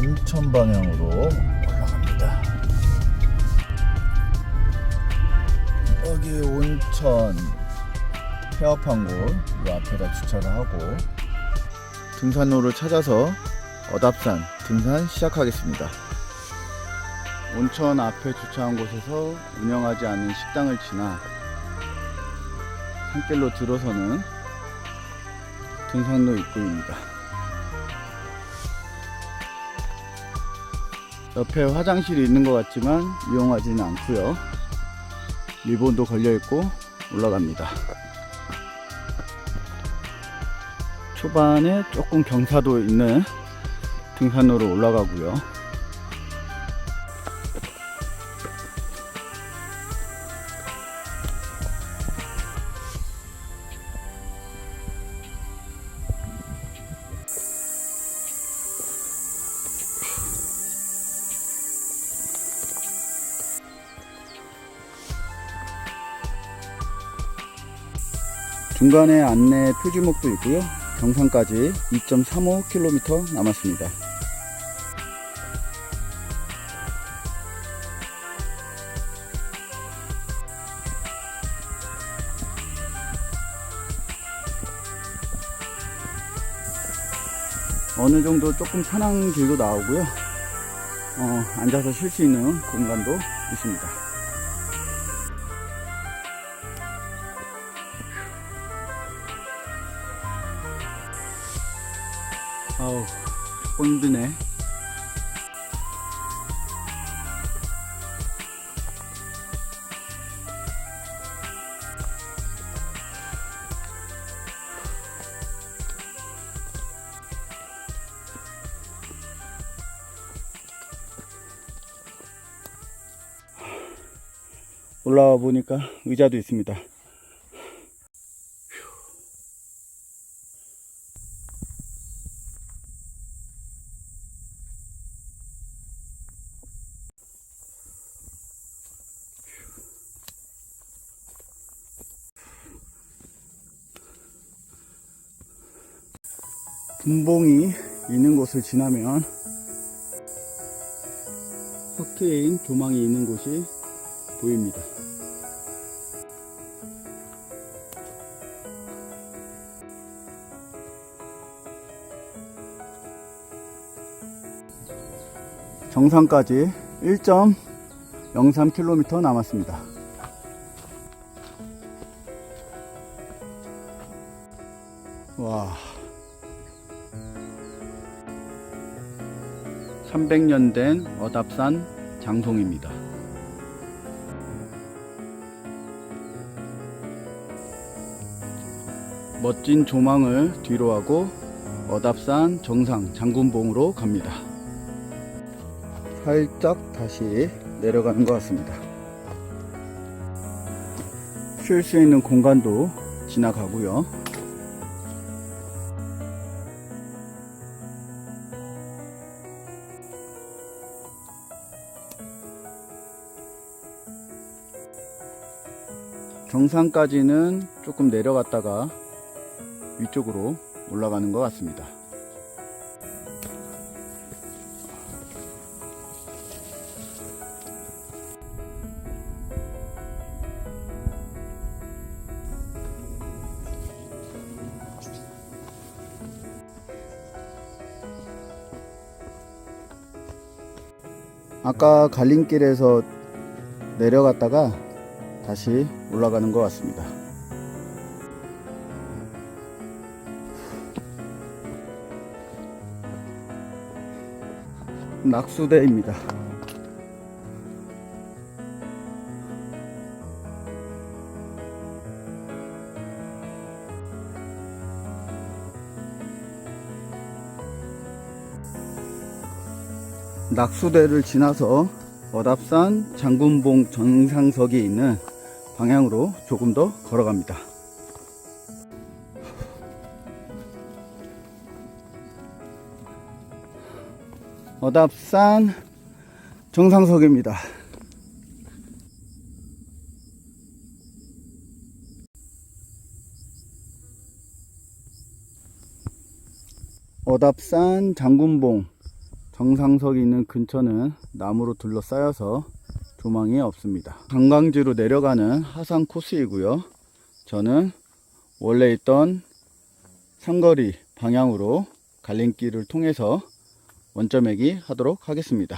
온천 방향으로 올라갑니다. 여기 온천 폐업한 곳 이 앞에다 주차를 하고 등산로를 찾아서 어답산 등산 시작하겠습니다. 온천 앞에 주차한 곳에서 운영하지 않는 식당을 지나 산길로 들어서는 등산로 입구입니다. 옆에 화장실이 있는 것 같지만 이용하지는 않고요. 리본도 걸려 있고 올라갑니다. 초반에 조금 경사도 있는 등산로로 올라가고요. 중간에 안내 표지목도 있고요. 경산까지 2.35km 남았습니다. 어느 정도 조금 편한 길도 나오고요. 어, 앉아서 쉴 수 있는 공간도 있습니다. 아우, 힘드네. 올라와 보니까 의자도 있습니다. 분봉이 있는 곳을 지나면 확 트인 조망이 있는 곳이 보입니다. 정상까지 1.03km 남았습니다. 300년 된 어답산 장송입니다. 멋진 조망을 뒤로 하고 어답산 정상 장군봉으로 갑니다. 살짝 다시 내려가는 것 같습니다. 쉴 수 있는 공간도 지나가고요. 정상까지는 조금 내려갔다가 위쪽으로 올라가는 것 같습니다. 아까 갈림길에서 내려갔다가 다시 올라가는 것 같습니다. 낙수대입니다. 낙수대를 지나서 어답산 장군봉 정상석이 있는 방향으로 조금 더 걸어갑니다. 어답산 정상석입니다. 어답산 장군봉 정상석이 있는 근처는 나무로 둘러싸여서 조망이 없습니다. 관광지로 내려가는 하산 코스이고요. 저는 원래 있던 삼거리 방향으로 갈림길을 통해서 원점매기 하도록 하겠습니다.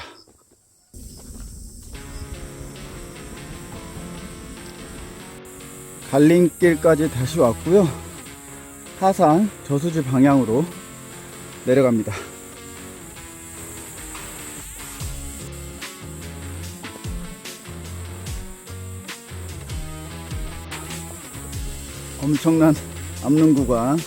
갈림길까지 다시 왔고요. 하산 저수지 방향으로 내려갑니다. 엄청난 압능 구간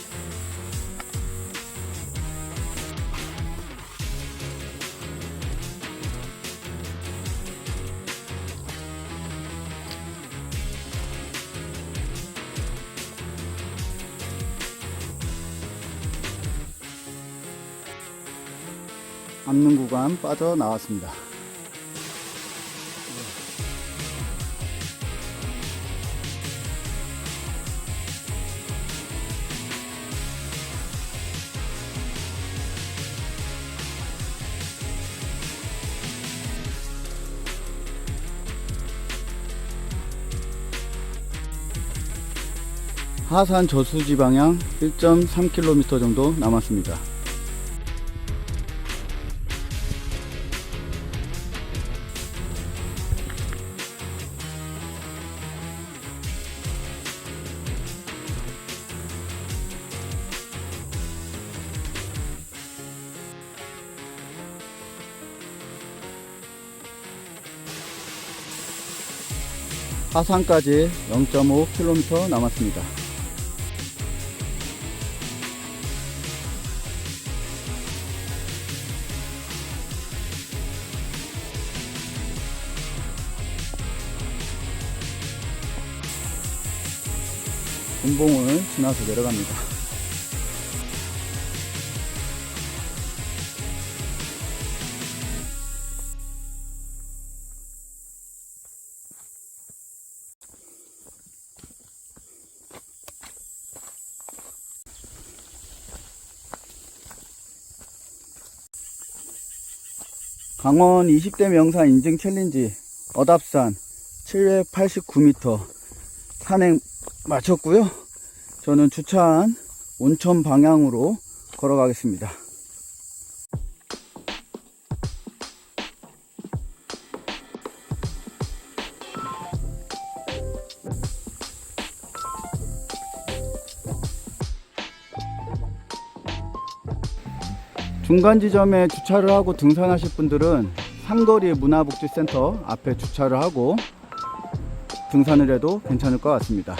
압능 구간 빠져나왔습니다. 하산 저수지 방향 1.3km 정도 남았습니다. 하산까지 0.5km 남았습니다. 군봉을 지나서 내려갑니다. 강원 20대 명산 인증 챌린지 어답산 789m 산행 마쳤고요. 저는 주차한 온천 방향으로 걸어가겠습니다. 중간 지점에 주차를 하고 등산하실 분들은 상거리 문화복지센터 앞에 주차를 하고 등산을 해도 괜찮을 것 같습니다.